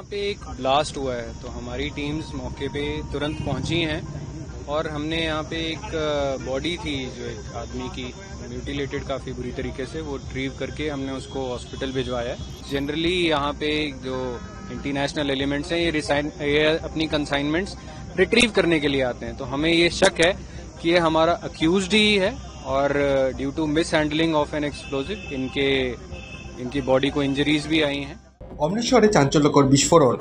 यहाँ पे एक ब्लास्ट हुआ है तो हमारी टीम्स मौके पे तुरंत पहुँची हैं और हमने यहाँ पे एक बॉडी थी जो एक आदमी की म्यूटिलेटेड काफ़ी बुरी तरीके से, वो रिट्रीव करके हमने उसको हॉस्पिटल भिजवाया है। जनरली यहाँ पे जो इंटरनेशनल एलिमेंट्स हैं, ये रिसाइन ये अपनी कंसाइनमेंट्स रिट्रीव करने के लिए आते हैं। तो हमें ये शक है कि ये हमारा अक्यूज ही है और due to mishandling of an explosive इनके, इनकी बॉडी को इंजरीज भी आई हैं। অমৃতসরে চাঞ্চল্যকর বিস্ফোরণ।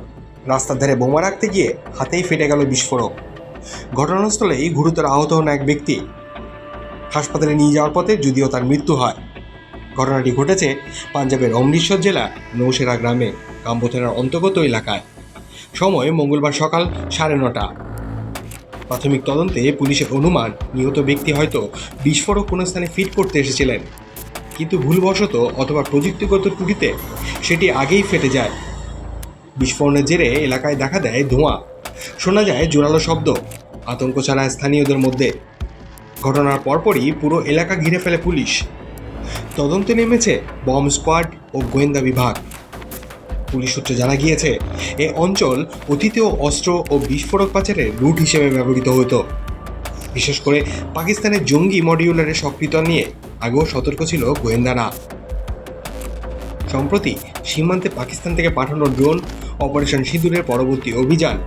রাস্তার ধারে বোমা রাখতে গিয়ে হাতেই ফেটে গেল বিস্ফোরক। ঘটনাস্থলেই গুরুতর আহত হন এক ব্যক্তি। হাসপাতালে নিয়ে যাওয়ার পথে যদিও তার মৃত্যু হয়। ঘটনাটি ঘটেছে পাঞ্জাবের অমৃতসর জেলা নৌসেরা গ্রামে কাম্বো অন্তর্গত এলাকায়। সময় মঙ্গলবার সকাল সাড়ে নটা। প্রাথমিক তদন্তে পুলিশের অনুমান, নিহত ব্যক্তি হয়তো বিস্ফোরক কোনো স্থানে ফিট করতে এসেছিলেন। কিন্তু ভুলবশত অথবা প্রযুক্তিগত ত্রুটিতে সেটি আগেই ফেটে যায়। বিস্ফোরণের জেরে এলাকায় দেখা দেয় ধোঁয়া। শোনা যায় জোরালো শব্দ, আতঙ্ক ছড়ায় স্থানীয়দের মধ্যে। ঘটনার পরপরই পুরো এলাকা ঘিরে ফেলে পুলিশ। তদন্তে নেমেছে বম স্কোয়াড ও গোয়েন্দা বিভাগ। পুলিশ সূত্রে জানা গিয়েছে, এ অঞ্চল অতীতেও অস্ত্র ও বিস্ফোরক পাচারের রুট হিসেবে ব্যবহৃত হতো। বিশেষ করে পাকিস্তানের জঙ্গি মডিউলারের সক্রিয়তা নিয়ে আগেও সতর্ক ছিল গোয়েন্দারা। সম্প্রতি সীমান্তে পাকিস্তান থেকে পাঠানো ড্রোন অপারেশন সিঁদুরের পরবর্তী অভিযান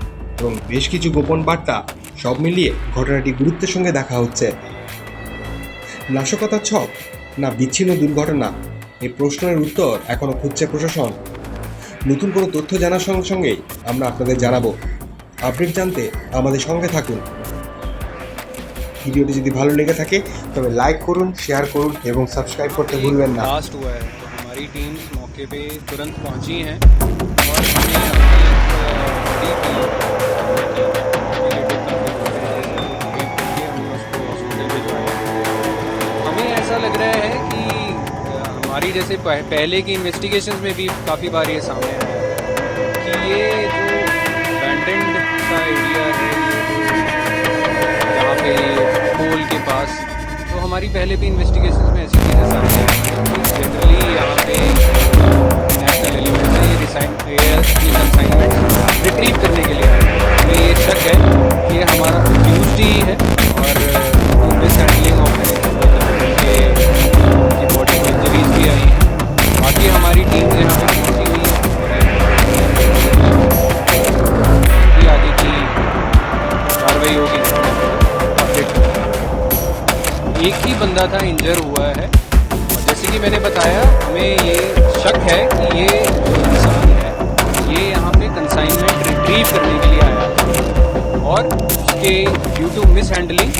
এবং বেশ কিছু গোপন বার্তা সব মিলিয়ে ঘটনাটি গুরুত্বের সঙ্গে দেখা হচ্ছে। নাশকতার ছক না বিচ্ছিন্ন দুর্ঘটনা? এই প্রশ্নের উত্তর এখনও খুঁজছে প্রশাসন। নতুন কোনো তথ্য জানার সঙ্গে সঙ্গেই আমরা আপনাদের জানাব। আপডেট জানতে আমাদের সঙ্গে থাকুন। ভিডিওটি যদি ভালো লেগে থাকে তবে লাইক করুন শেয়ার করুন এবং সাবস্ক্রাইব করতে ভুলবেন না ब्लास्ट हुआ है तो हमारी टीम्स मौके पे तुरंत पहुंची हैं और हमने अपनी एक, अ, बॉडी की हमें ऐसा लग रहा है कि अ, हमारी जैसे पह- पहले की इन्वेस्टिगेशंस में भी काफ़ी बार ये सामने आया है कि ये जो abandoned का एरिया है हमारी पहले भी इन्वेस्टिगेशन में ऐसी चीज़ें सामने आई हैं। जनरली यहाँ पे एक ही बंदा था इंजर हुआ है। जैसे कि मैंने बताया, हमें ये शक है कि ये जो इंसान है, ये यहाँ पे कंसाइनमेंट रिट्रीव करने के लिए आया और उसके ड्यू टू मिस हैंडलिंग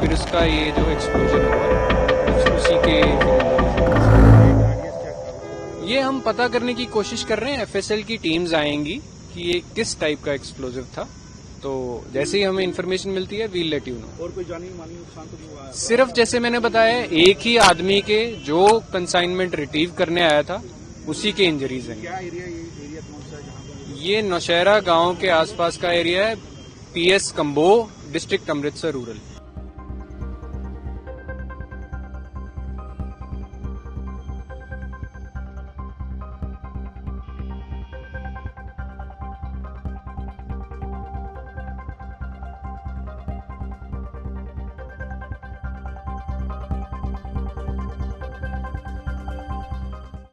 फिर उसका ये जो एक्सप्लोजन हुआ, उसी के ये हम पता करने की कोशिश कर रहे हैं एफएसएल की टीम्स आएँगी कि ये किस टाइप का एक्सप्लोजिव था। तो जैसे ही हमें इन्फॉर्मेशन मिलती है वील लेट यू नो और कोई जानी मानी नुकसान तो नहीं हुआ सिर्फ़ जैसे मैंने बताया एक ही आदमी के जो कंसाइनमेंट रिटीव करने आया था उसी के इंजरीज हैं। क्या एरिया ये एरिया कौन सा है ये नौशहरा गाँव के आसपास का एरिया है PS Kambo district Amritsar rural